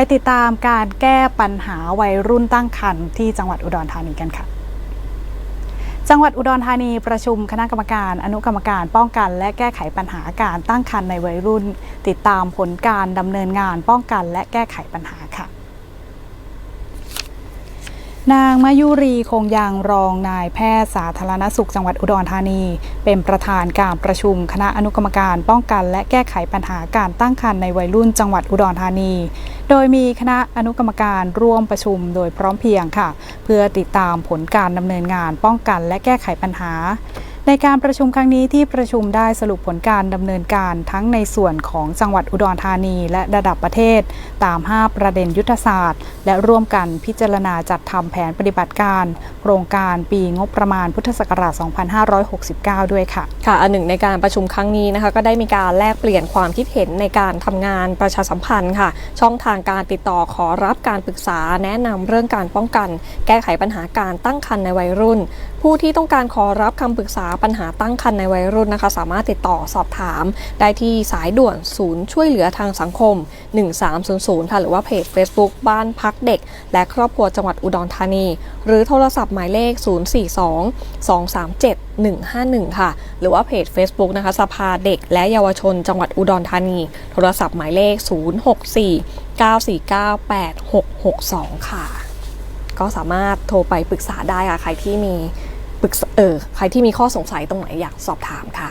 ไปติดตามการแก้ปัญหาวัยรุ่นตั้งครรภ์ที่จังหวัดอุดรธานีกันค่ะ จังหวัดอุดรธานีประชุมคณะกรรมการอนุกรรมการป้องกัน และแก้ไขปัญหาการตั้งครรภ์ในวัยรุ่น ติดตามผลการดำเนินงานป้องกัน และแก้ไขปัญหาค่ะ นางมายุรีคงยางรองนายแพทย์สาธารณสุขจังหวัดอุดรธานี เป็นประธานการประชุมคณะอนุกรรมการป้องกัน และแก้ไขปัญหาการตั้งครรภ์ในวัยรุ่นจังหวัดอุดรธานี โดยมีคณะอนุกรรมการร่วมประชุมโดยพร้อมเพรียงค่ะ เพื่อติดตามผลการดำเนินงานป้องกันและแก้ไขปัญหา ในการประชุมครั้งนี้ที่ประชุมได้สรุปผลการดำเนินการทั้งในส่วนของจังหวัดอุดรธานีและระดับประเทศ ตาม 5 ประเด็นยุทธศาสตร์ และร่วมกันพิจารณาจัดทำแผนปฏิบัติการ โครงการปีงบประมาณพุทธศักราช 2569 ด้วยค่ะ ค่ะ อันหนึ่งในการประชุมครั้งนี้นะคะก็ได้มีการแลกเปลี่ยนความคิดเห็นในการทำงานประชาสัมพันธ์ค่ะ ช่องทางการติดต่อขอรับการปรึกษาแนะนำเรื่องการป้องกัน แก้ไขปัญหาการตั้งครรภ์ในวัยรุ่น ผู้ที่ต้องการขอรับคำปรึกษาปัญหาตั้งครรภ์ในวัยรุ่นนะคะ สามารถติดต่อสอบถาม ได้ที่สายด่วนศูนย์ช่วยเหลือทางสังคม 1300 ค่ะหรือว่าเพจ Facebook บ้านพักเด็ก และครอบครัวจังหวัดอุดรธานี หรือโทรศัพท์หมายเลข 042 237 151 ค่ะ หรือว่าเพจ Facebook นะคะสภาเด็กและเยาวชนจังหวัดอุดรธานี โทรศัพท์หมายเลข 064 949 8662 ค่ะ ก็สามารถโทรไปปรึกษาได้ค่ะ ใครที่มี ปรึกษาเออใครที่มีข้อสงสัยตรงไหนอยากสอบถามค่ะ